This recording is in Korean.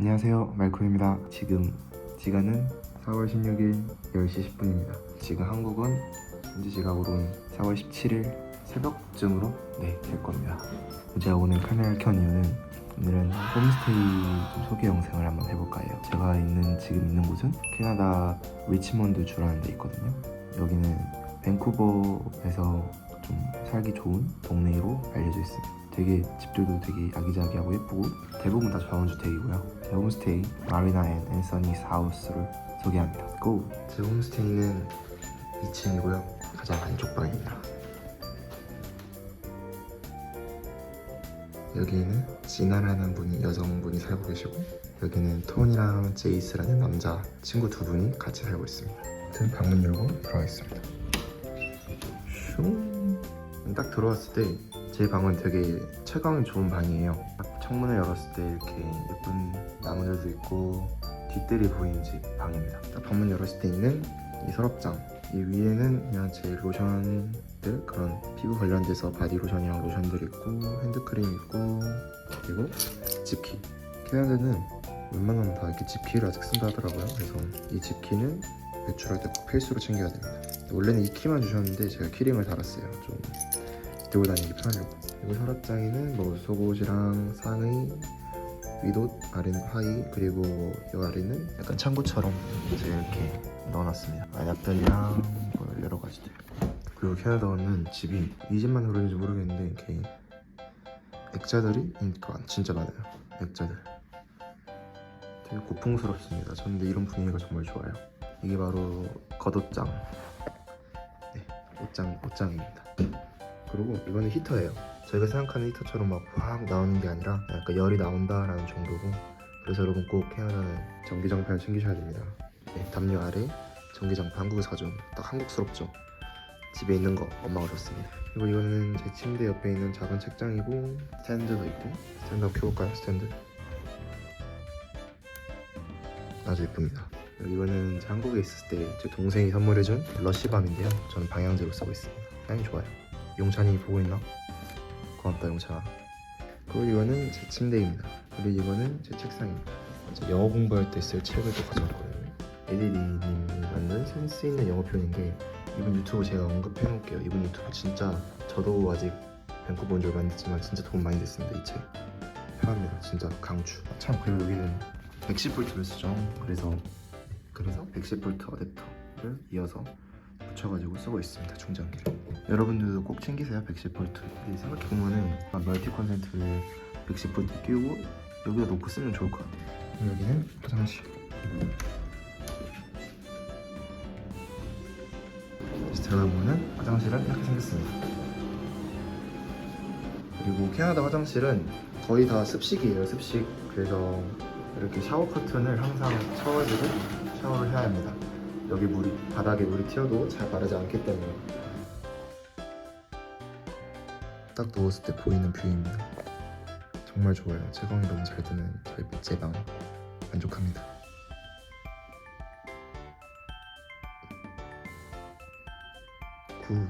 안녕하세요. 말코입니다. 지금 시간은 4월 16일 10시 10분입니다. 지금 한국은 현지 시각으로는 4월 17일 새벽쯤으로 네될 겁니다. 제가 오늘 카메라를 켠 이유는 오늘은 홈스테이 좀 소개 영상을 한번 해볼까 해요? 제가 있는 지금 있는 곳은 캐나다 리치몬드 주라는 데 있거든요. 여기는 밴쿠버에서 좀 살기 좋은 동네로 알려져 있습니다 되게 집들도 되게 아기자기하고 예쁘고 대부분 다 자원주택이고요. 제 홈스테이 마리나 앤 앤서니스 하우스를 소개합니다. 고! 제 홈스테이는 2층이고요. 가장 안쪽 방입니다. 여기는 진아라는 분이 여성분이 살고 계시고 여기는 톤이랑 제이스라는 남자 친구 두 분이 같이 살고 있습니다. 아무튼 방문 열고 들어가겠습니다. 슝. 딱 들어왔을 때 제 방은 되게 채광이 좋은 방이에요. 딱 창문을 열었을 때 이렇게 예쁜 나무들도 있고 뒷뜰이 보이는 집 방입니다. 딱 방문 열었을 때 있는 이 서랍장. 이 위에는 그냥 제 로션들 그런 피부 관련돼서 바디 로션이랑 로션들 있고 핸드크림 있고 그리고 집키. 캐나다는 웬만하면 다 이렇게 집키를 아직 쓴다 하더라고요. 그래서 이 집키는 외출할 때 꼭 필수로 챙겨야 됩니다. 원래는 이 키만 주셨는데 제가 키링을 달았어요. 좀 들고 다니기 편하려고. 그리고 서랍장에는 뭐 속옷이랑 상의 윗옷 아래는 하의 그리고 이 아래는 약간 창고처럼 제가 이렇게 넣어놨습니다. 아약들이랑 뭐 여러 가지들 그리고 캐나다는 집이 이 집만 그런지 모르겠는데 이렇게 액자들이 그러니까 진짜 많아요. 액자들. 되게 고풍스럽습니다. 저는 근데 이런 분위기가 정말 좋아요. 이게 바로 겉옷장. 네 옷장 옷장입니다 그리고 이거는 히터예요. 저희가 생각하는 히터처럼 막 확 나오는 게 아니라 약간 열이 나온다라는 정도고 그래서 여러분 꼭 캐나다는 전기장판을 챙기셔야 됩니다. 네, 담요 아래 전기장판 한국에서 가져온 딱 한국스럽죠? 집에 있는 거 엄마가 줬습니다. 그리고 이거는 제 침대 옆에 있는 작은 책장이고 스탠드도 있고 스탠드 한번 켜볼까요? 스탠드? 아주 예쁩니다. 이거는 한국에 있을 때 제 동생이 선물해준 러쉬밤인데요. 저는 방향제로 쓰고 있습니다. 향이 좋아요 용찬이 보고 있나? 고맙다 용찬아. 그리고 이거는 제 침대입니다. 그리고 이거는 제 책상입니다. 영어 공부할 때 쓸 책을 또 가져왔거든요. 에디리님이 만든 센스 있는 영어 표현인데 이분 유튜브 제가 언급해 놓을게요. 이분 유튜브 진짜 저도 아직 밴쿠버 온지 얼마 안 됐지만 진짜 도움 많이 됐습니다 이 책. 편합니다 진짜 강추. 참 그리고 여기는 110V를 쓰죠. 그래서 그래서? 110V 어댑터를 이어서 붙여가지고 쓰고 있습니다 충전기를. 여러분들도 꼭 챙기세요 110V 생각해보면은 멀티 콘센트를 110V 끼우고 여기다 놓고 쓰면 좋을 것 같아요. 여기는 화장실. 다시 들어가보면 화장실은 이렇게 생겼습니다. 그리고 캐나다 화장실은 거의 다 습식이에요 습식. 그래서 이렇게 샤워 커튼을 항상 쳐가지고 샤워를 해야 합니다 여기 물이 바닥에 물이 튀어도 잘 마르지 않기 때문에. 딱 누웠을 때 보이는 뷰입니다 정말 좋아요. 채광이 너무 잘 드는 저희 제방. 만족합니다. 굿.